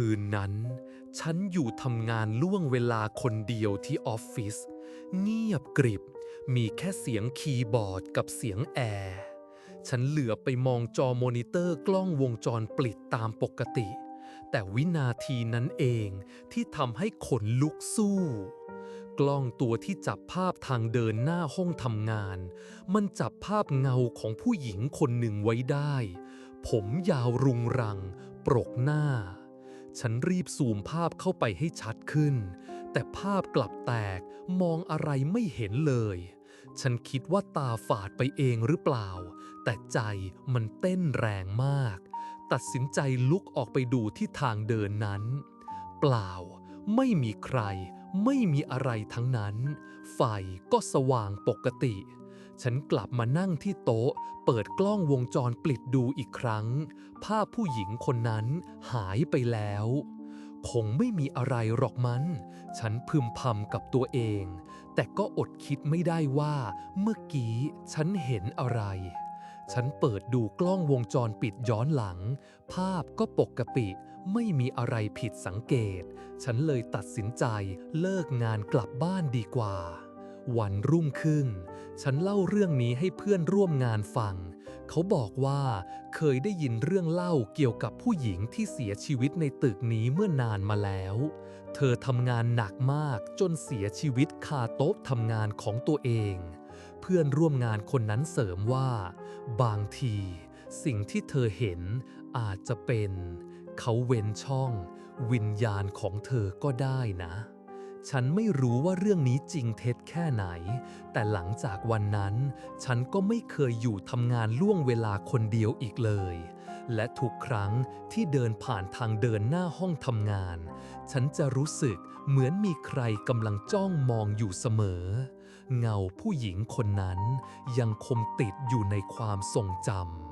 คืนนั้น ฉันอยู่ทำงานล่วงเวลาคนเดียวที่ออฟฟิศเงียบกริบ มีแค่เสียงคีย์บอร์ดกับเสียงแอร์ฉันเหลือไปมองจอมอนิเตอร์กล้องวงจรปิดตามปกติ แต่วินาทีนั้นเองที่ทำให้ขนลุกสู้ กล้องตัวที่จับภาพทางเดินหน้าห้องทำงาน มันจับภาพเงาของผู้หญิงคนหนึ่งไว้ได้ ผมยาวรุงรัง ปรกหน้า ฉันรีบซูมภาพเข้าไปให้ชัดขึ้น แต่ภาพกลับแตกมองอะไรไม่เห็นเลย ฉันคิดว่าตาฝาดไปเองหรือเปล่า แต่ใจมันเต้นแรงมาก ตัดสินใจลุกออกไปดูที่ทางเดินนั้น เปล่า ไม่มีใคร ไม่มีอะไรทั้งนั้น ไฟก็สว่างปกติ ฉันกลับมานั่งที่โต๊ะ เปิดกล้องวงจรปิดดูอีกครั้ง ภาพผู้หญิงคนนั้นหายไปแล้ว คงไม่มีอะไรหรอกมัน ฉันพึมพำกับตัวเอง แต่ก็อดคิดไม่ได้ว่า เมื่อกี้ฉันเห็นอะไร ฉันเปิดดูกล้องวงจรปิดย้อนหลัง ภาพก็ปกติไม่มีอะไรผิดสังเกต ฉันเลยตัดสินใจเลิกงานกลับบ้านดีกว่า วันรุ่งขึ้น ฉันเล่าเรื่องนี้ให้เพื่อนร่วมงานฟัง เขาบอกว่าเคยได้ยินเรื่องเล่าเกี่ยวกับผู้หญิงที่เสียชีวิตในตึกนี้เมื่อนานมาแล้ว เธอทำงานหนักมากจนเสียชีวิตคาโต๊ะทำงานของตัวเอง เพื่อนร่วมงานคนนั้นเสริมว่า บางที สิ่งที่เธอเห็นอาจจะเป็น เขาเว้นช่อง วิญญาณของเธอก็ได้นะ ฉันไม่รู้ว่าเรื่องนี้จริงเท็จแค่ไหน แต่หลังจากวันนั้น ฉันก็ไม่เคยอยู่ทำงานล่วงเวลาคนเดียวอีกเลย และทุกครั้งที่เดินผ่านทางเดินหน้าห้องทำงาน ฉันจะรู้สึกเหมือนมีใครกำลังจ้องมองอยู่เสมอ เงาผู้หญิงคนนั้นยังคงติดอยู่ในความทรงจำ